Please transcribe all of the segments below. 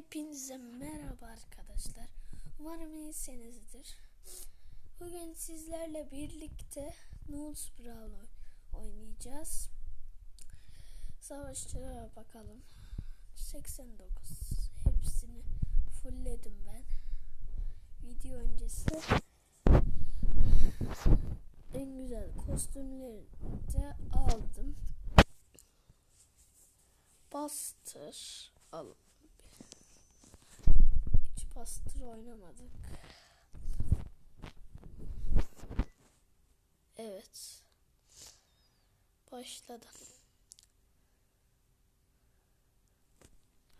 Hepinize merhaba arkadaşlar. Umarım iyisinizdir. Bugün sizlerle birlikte Noodles Brawl oynayacağız. Savaşçılara bakalım. 89. Hepsini fullledim ben. Video öncesi en güzel kostümleri de aldım. Bastır alalım. Hiç bastır oynamadık. Evet. Başladım.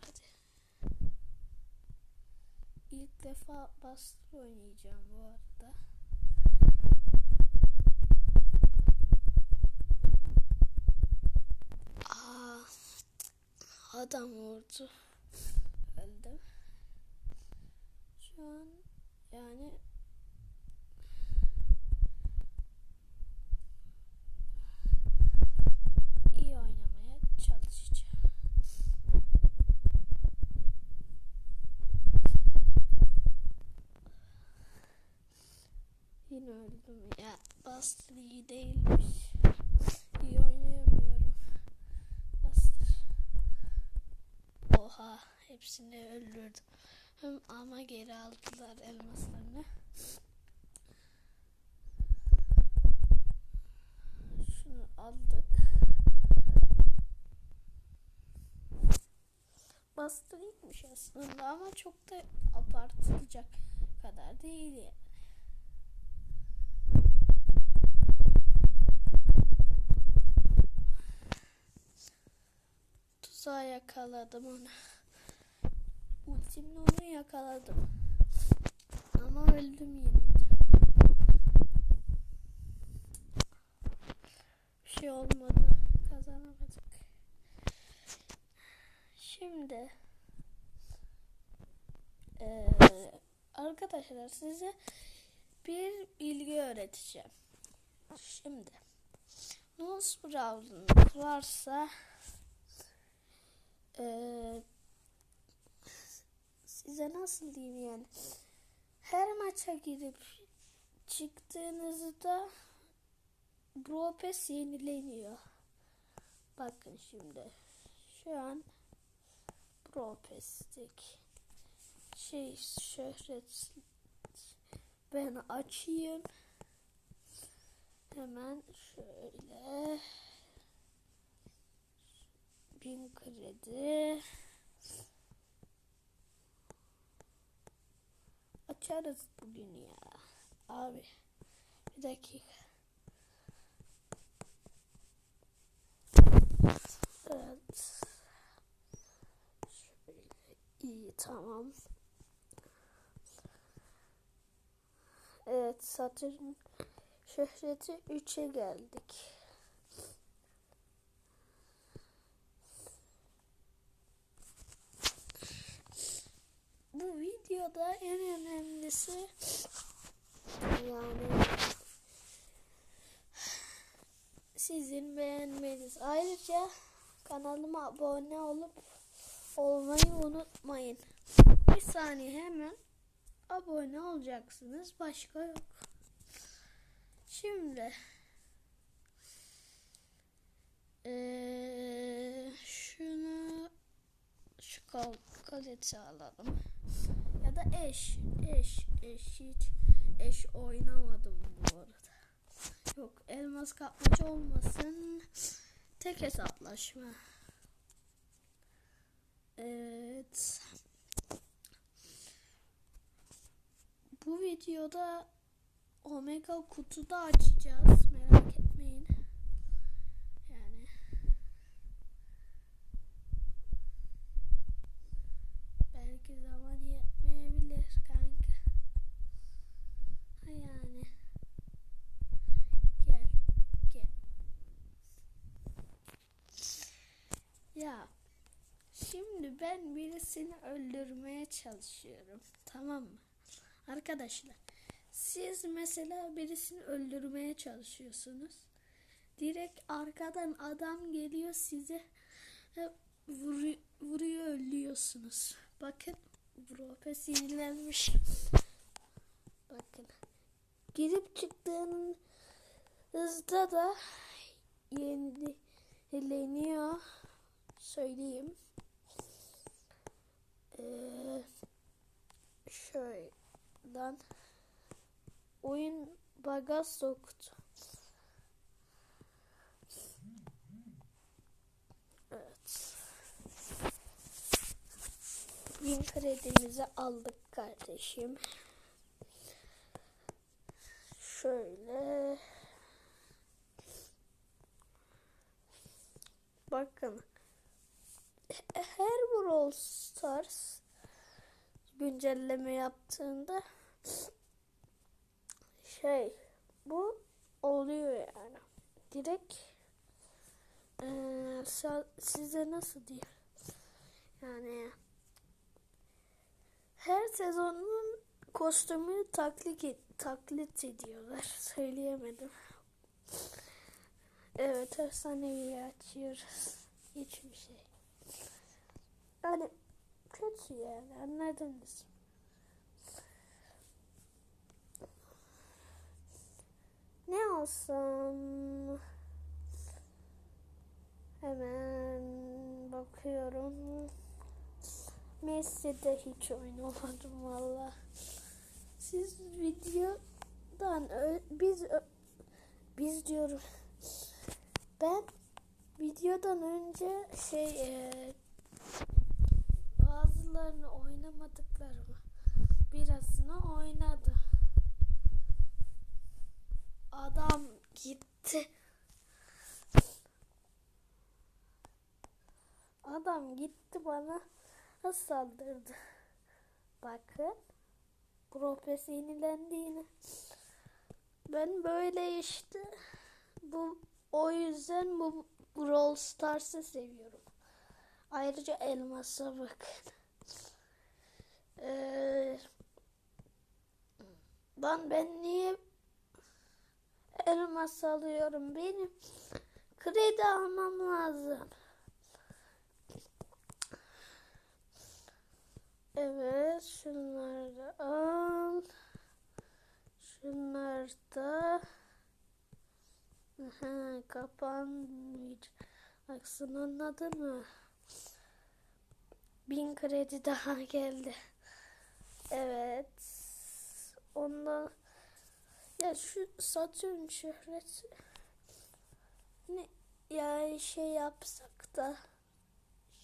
Hadi. İlk defa bastır oynayacağım bu arada. Aa, adam vurdu. Öldüm. An yani iyi oynamaya çalışacağım. Yine öldüm ya. Bastır iyi değilmiş. İyi oynayamıyorum. Bastır. Oha hepsini öldürdüm. Ama geri aldılar elmaslarını. Şunu aldık. Bastırıymış aslında ama çok da abartılacak kadar değil yani. Tuzağa yakaladım onu. Ultimle onu yakaladım. Ama öldüm yine de. Bir şey olmadı. Kazanamadık. Şimdi eee, arkadaşlar size bir bilgi öğreteceğim. Şimdi Nose Brown'unuz varsa eee size nasıl diyeyim yani? Her maça girip çıktığınızda Bropes yenileniyor. Bakın şimdi şu an Propes'tik şey şöhret ben açayım. Hemen şöyle bin kredi açarız bugün ya. Abi bir dakika. Evet. Şöyle iyi tamam. Evet Satürn şöhreti 3'e geldik. Videoda en önemlisi yani sizin beğenmeniz. Ayrıca kanalıma abone olup olmayı unutmayın. Bir saniye hemen abone olacaksınız. Başka yok. Şimdi eee, şunu şu kal kaleti alalım. Ya da eş, eş, eş hiç eş oynamadım bu arada. Yok elmas kapmaca olmasın. Tek hesaplaşma. Evet. Bu videoda Omega kutuda açacağız. Merak etmeyin. Yani belki zaman yetmeyebilir kanka. Ha yani. Gel. Gel. Ya şimdi ben birisini öldürmeye çalışıyorum. Tamam mı? Arkadaşlar siz mesela birisini öldürmeye çalışıyorsunuz. Direkt arkadan adam geliyor size e, vuru- vuruyor ölüyorsunuz. Bakın Bropes yenilenmiş. Bakın. Girip çıktığınızda da yenileniyor. Söyleyeyim. Ee, şöyle oyun baga soktu. Evet. Bin kredimizi aldık kardeşim. Şöyle. Bakın. Brawl Stars güncelleme yaptığında şey bu oluyor yani. Direkt sa- size nasıl diyeyim? Yani her sezonun kostümünü taklit, taklit ediyorlar. Söyleyemedim. Evet efsanevi açıyoruz. Hiçbir şey. Yani kötü yani anladınız. Ne alsam? Hemen bakıyorum. Messi'de hiç oynamadım valla. Siz videodan biz biz diyorum. Ben videodan önce şey e, bazılarını oynamadıklarımı birazını oynadı. Adam gitti. Adam gitti bana saldırdı. Bakın. Profes yenilendiğini. Ben böyle işte bu o yüzden bu Brawl Stars'ı seviyorum. Ayrıca elmasa bakın. Ee, lan ben niye elmas alıyorum? Benim kredi almam lazım. Evet, şunları da al. Şunlar da kapanmayacak. Aksın anladın mı? Bin kredi daha geldi. Evet. Ondan ya şu Satürn şöhresi ne ya şey yapsak da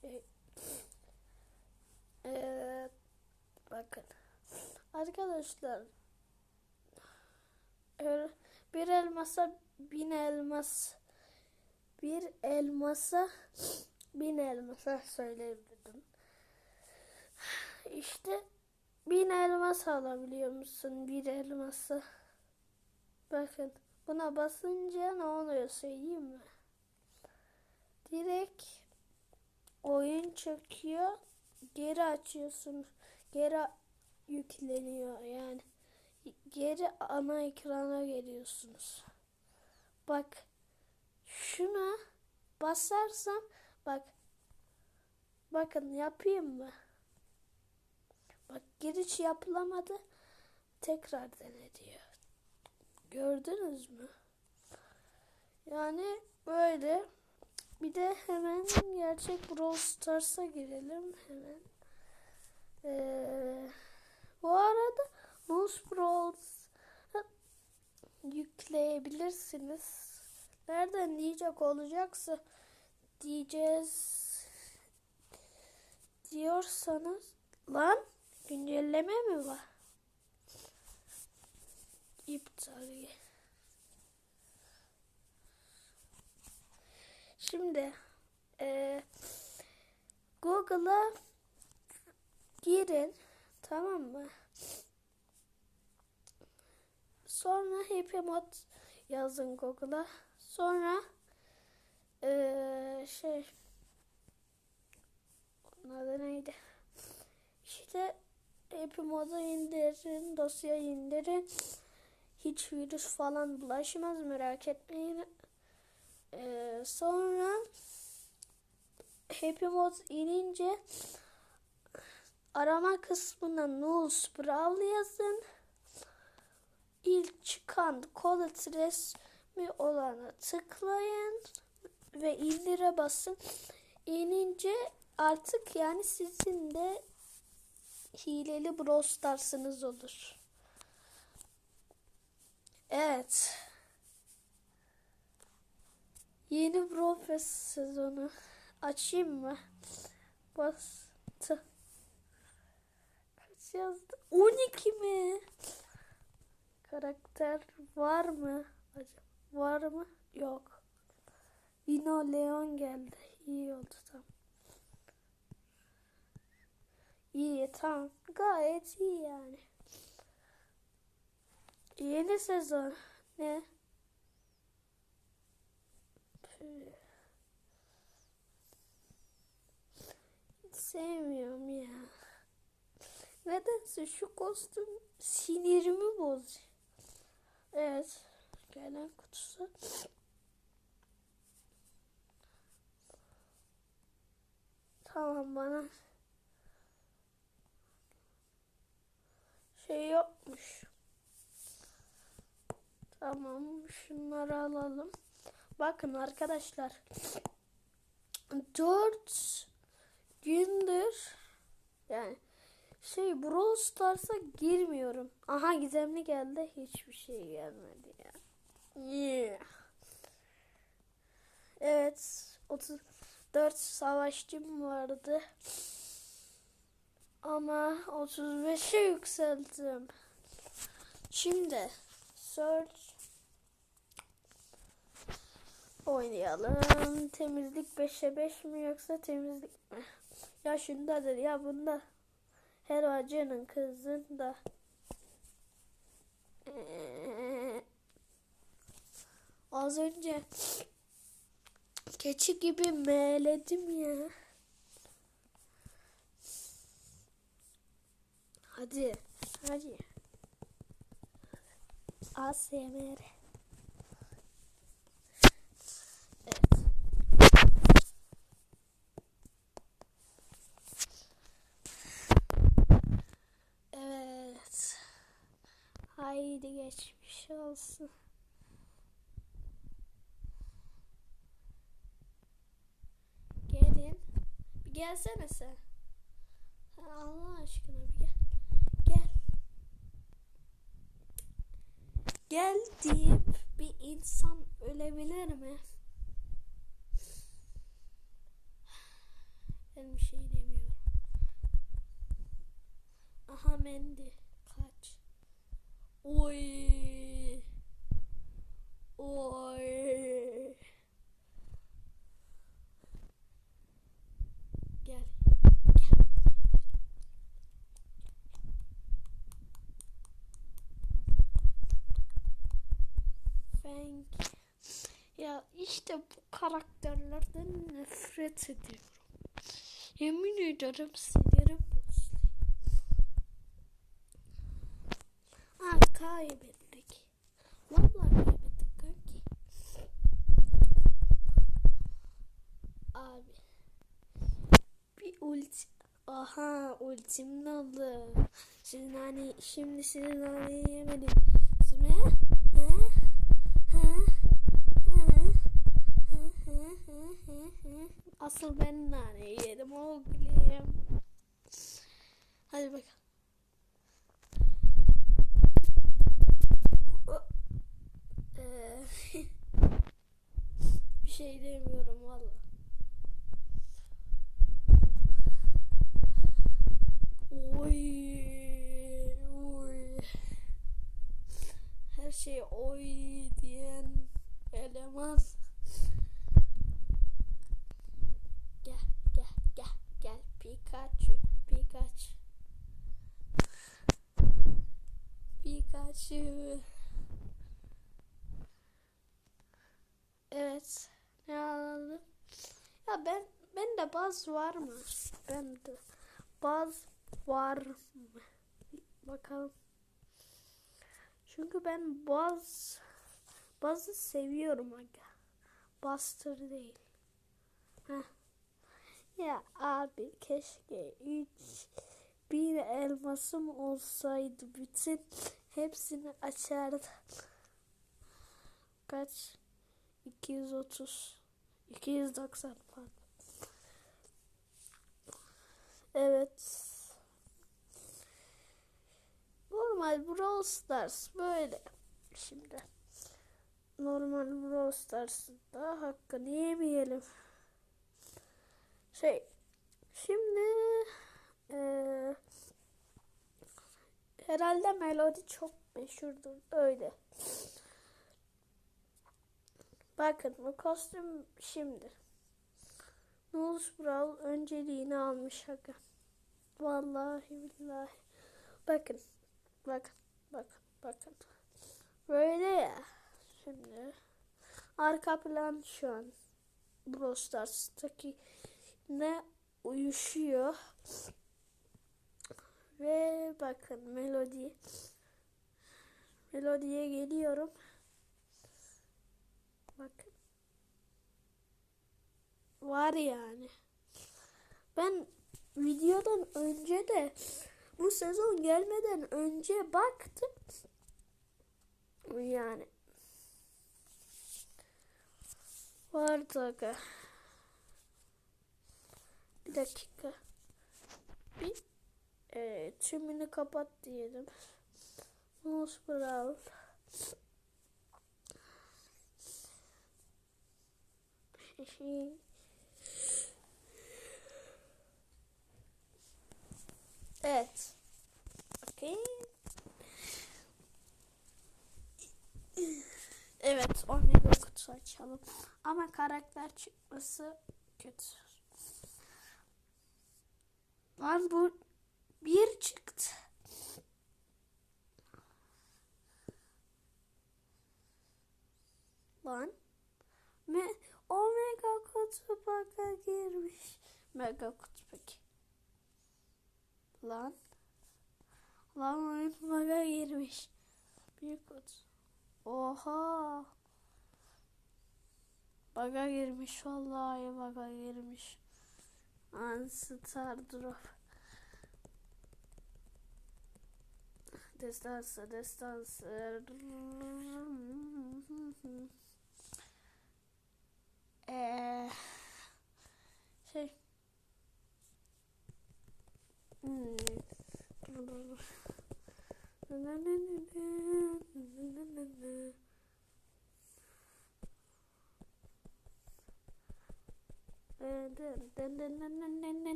şey Evet. Bakın. Arkadaşlar bir elmasa bin elmas bir elmasa bin elmasa söyleyebilirdim. İşte bin elmas alabiliyor musun bir elmasa? Bakın buna basınca ne oluyor söyleyeyim mi? Direkt oyun çöküyor geri açıyorsun. Geri yükleniyor yani. Geri ana ekrana geliyorsunuz. Bak şuna basarsam bak bakın yapayım mı? Bak giriş yapılamadı. Tekrar dene diyor. Gördünüz mü? Yani böyle bir de hemen gerçek Brawl Stars'a girelim hemen. Ee, bu arada Moose Brawls yükleyebilirsiniz. Nereden diyecek olacaksa diyeceğiz diyorsanız lan güncelleme mi var? İptal. Şimdi e, Google'a girin tamam mı? Sonra Happy Mod yazın Google'a. Sonra e, şey onun adı neydi? İşte Happy Mod'u indirin, dosya indirin. Hiç virüs falan bulaşmaz merak etmeyin. Ee, sonra Happy Mod inince arama kısmına Null Sprawl yazın. İlk çıkan Collet resmi olana tıklayın ve indire basın. İnince artık yani sizin de hileli Brawl Stars'ınız olur. Evet. Yeni Brawl Pass sezonu açayım mı? Bastı. Kaç yazdı? 12 mi? Karakter var mı? Acaba var mı? Yok. Dino Leon geldi. İyi oldu tamam. İyi tamam. Gayet iyi yani. Yeni sezon. Ne? Hiç sevmiyorum ya. Nedense şu kostüm sinirimi bozuyor. Evet. Gelen kutusu. Tamam bana şey yokmuş. Tamam şunları alalım. Bakın arkadaşlar. 4 gündür yani şey Brawl Stars'a girmiyorum. Aha gizemli geldi. Hiçbir şey gelmedi ya. Yeah. Evet. 34 savaşçım vardı. Ama 35'e yükseldim. Şimdi search oynayalım. Temizlik 5'e 5 mi yoksa temizlik mi? Ya şundadır ya bunda. Her acının kızında. Ee, az önce keçi gibi meledim ya. Hadi. Hadi. ASMR. Evet. Evet. Haydi geçmiş olsun. Gelin. Bir gelsene sen. Ha, Allah aşkına bir gel. Gel. Gel deyip bir insan ölebilir mi? Ben bir şey demiyorum. Aha Mendi. Kaç. Oy. Oy. Gel. Gel. Frank. Ya işte bu karakterlerden nefret ediyorum. Yemin ederim sinirim bozuluyor. Ha kaybettik. Vallahi kaybettik kanki. Abi. Bir ulti. Aha ultim ne oldu? Sizin hani şimdi sizin hani yemedim. Asıl ben nane yedim oğlum. Hadi bakalım. Ee, bir şey demiyorum valla. Oy, oy. Her şey oy diyen eleman. Gel, gel, gel, gel. Pikachu, Pikachu. Pikachu. Evet. Ne alalım? Ya ben ben de baz var mı? Ben de baz var mı? Bakalım. Çünkü ben baz bazı seviyorum aga. Buster değil. Heh. Ya abi keşke 3 1 elmasım olsaydı bütün hepsini açardım. Kaç? 230 290 pardon. Evet. Normal Brawl Stars böyle. Şimdi normal Brawl Stars'da hakkını yemeyelim. Şey şimdi eee herhalde melodi çok meşhurdur öyle. Bakın bu kostüm şimdi. Nulus Brawl önceliğini almış aga. Vallahi billahi. Bakın. Bakın. Bakın. Bakın. Böyle ya. Şimdi. Arka plan şu an. Brawl Stars'taki ne uyuşuyor. Ve bakın melodi. Melodiye geliyorum. Bakın. Var yani. Ben videodan önce de bu sezon gelmeden önce baktım. Yani vardı aga. Bir dakika. Bir e, tümünü kapat diyelim. Mouse Brawl. Evet. Okey. Evet, Omega kutu açalım. Ama karakter çıkması kötü. Lan bu bir çıktı. Lan. Me Omega kutu baka girmiş. Mega kutu peki. Lan. Lan oyun baka girmiş. Büyük kutu. Oha. Baga girmiş vallahi baga girmiş. Anstar drop. Destansı destansı. Eee şey. Hmm.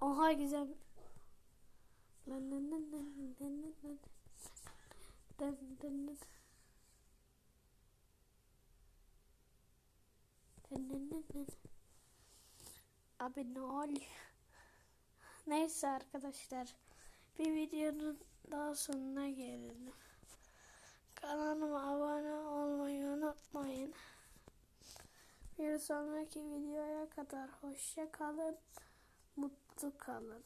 Oha güzel. Abi ne oluyor? Neyse arkadaşlar. Bir videonun daha sonuna gelelim. Kanalıma abone olmayı unutmayın. Bir sonraki videoya kadar hoşça kalın. Mutlu kalın.